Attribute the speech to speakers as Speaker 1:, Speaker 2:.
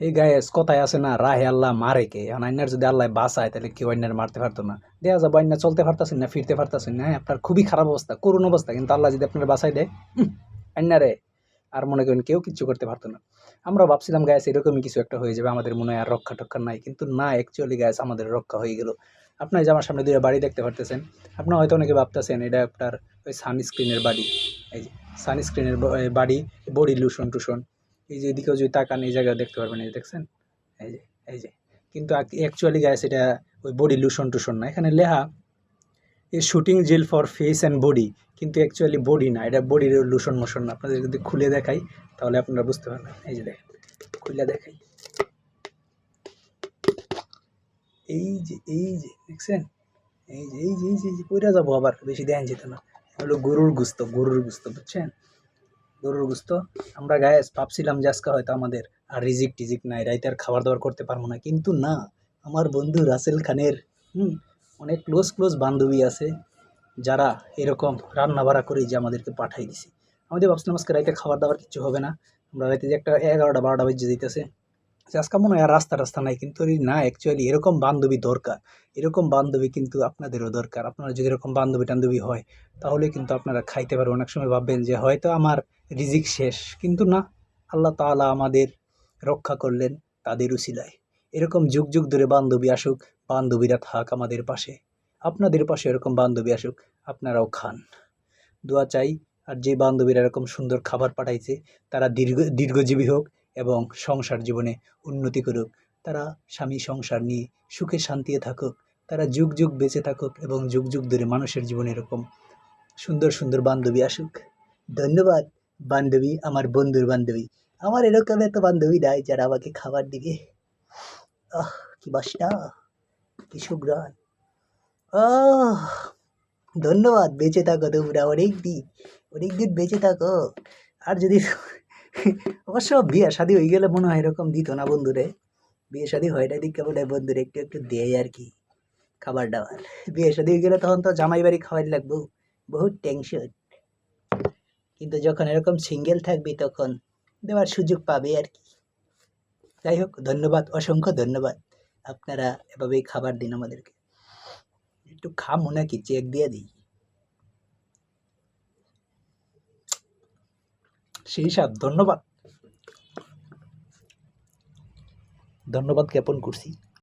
Speaker 1: এই গায়েস কথায় আছে না রাহে আল্লাহ মারে কে? এখন আইনার যদি আল্লাহ বাঁচায় তাহলে কেউ আইনার মারতে পারতো না। দেয়া যাব আইনা চলতে পারতাছেন না ফিরতে পারতাছেন না। হ্যাঁ, আপনার খুবই খারাপ অবস্থা করুণ অবস্থা কিন্তু আল্লাহ যদি আপনার বাঁচাই দেয় আইনারে আর মনে করেন কেউ কিচ্ছু করতে পারতো না। আমরা ভাবছিলাম গায়েস এরকমই কিছু একটা হয়ে যাবে আমাদের মনে হয় আর রক্ষা টক্ষা নাই। কিন্তু না অ্যাকচুয়ালি গায়েস আমাদের রক্ষা হয়ে গেল। আপনার যে আমার সামনে দুইটা বাড়ি দেখতে পারতেছেন আপনার হয়তো অনেকে ভাবতেছেন এটা আপনার ওই সানস্ক্রিনের বাড়ি। এই যে সানস্ক্রিনের বাড়ি বডি লুশন টুশন এই যে এদিকেও যদি তাকান, এই জায়গায় দেখতে পারবেন, এই দেখছেন? এই যে এই যে। কিন্তু অ্যাকচুয়ালি গায়ে সেটা ওই বডি লুশন টুশন না। এখানে লেহা এই soothing gel for face and body কিন্তু অ্যাকচুয়ালি বডি না, এটা বডির লুশন মোশন না। আপনাদের যদি খুলে দেখাই, তাহলে আপনারা বুঝতে পারবেন। এই যে দেখেন, খুলে দেখাই। এই যে এই যে, দেখছেন? এই যে এই যে এই যে এই যে, পইরা যাব আবার, বেশি দেন যেত না। হলো গরুর গুস্ত গরুর গুস্ত, বুঝছেন? গরুর গুস্ত। আমরা গায়ে ভাবছিলাম যে আজকে হয়তো আমাদের আর রিজিক টিজিক নাই, রাইতে আর খাবার দাবার করতে পারব না। কিন্তু না, আমার বন্ধু রাসেল খানের, হুম, অনেক ক্লোজ ক্লোজ বান্ধবী আছে, যারা এরকম রান্না বাড়া করে যে আমাদেরকে পাঠাই দিছে। আমাদের ভাবছিলাম আজকে রাইতে খাবার দাবার কিছু হবে না। আমরা রাইতে যে একটা এগারোটা, বারোটা বেজে দিতেছে আজকে মনে হয় রাস্তা রাস্তা নাই, কিন্তু না অ্যাকচুয়ালি এরকম বান্ধবী দরকার। এরকম বান্ধবী কিন্তু আপনাদেরও দরকার। আপনারা যদি এরকম বান্ধবী টান্ধবী হয়, তাহলে কিন্তু আপনারা খাইতে পারবেন। অনেক সময় ভাববেন যে হয়তো আমার রিজিক শেষ। কিন্তু না, আল্লাহ তাআলা আমাদের রক্ষা করলেন তাদের উসিলায়। এরকম যুগ যুগ ধরে বান্ধবী আসুক, বান্ধবীরা থাক আমাদের পাশে। আপনাদের পাশে এরকম বান্ধবী আসুক, আপনারাও খান। দোয়া চাই, আর যে বান্ধবীরা এরকম সুন্দর খাবার পাঠাইছে, তারা দীর্ঘ, দীর্ঘজীবী হোক এবং সংসার জীবনে উন্নতি করুক। তারা স্বামী সংসার নিয়ে সুখে শান্তিতে থাকুক। তারা যুগ যুগ বেঁচে থাকুক এবং যুগ যুগ ধরে মানুষের জীবনে এরকম সুন্দর সুন্দর বান্ধবী আসুক। ধন্যবাদ। বান্ধবী, আমার বন্ধুর বান্ধবী। আমার এরকম এত বান্ধবী নাই যারা আমাকে খাবার দিবে। আহ, কি বাসনা, কি সুগ্রাণ আহ, ধন্যবাদ, বেঁচে থাকো তোমরা অনেক দিন অনেক দিন বেঁচে থাকো। আর যদি অবশ্য বিয়ে শাদি হয়ে গেলে মনে হয় এরকম দিত না বন্ধুরে। বিয়ে শাদি হয় না দিক হয় বন্ধুরে একটু একটু দেয় আর কি, খাবার দাবার। বিয়ে শাদি হয়ে গেলে তখন তো জামাই বাড়ি খাওয়াই লাগবো। বহুত টেনশন কিন্তু যখন এরকম সিঙ্গেল থাকবি তখন দেওয়ার সুযোগ পাবে আর কি। যাই হোক, ধন্যবাদ, অসংখ্য ধন্যবাদ। আপনারা এভাবেই খাবার দিন আমাদেরকে। একটু খামো নাকি? চেক দিয়ে দিই। সেই সাথ ধন্যবাদ। ধন্যবাদ জ্ঞাপন করছি।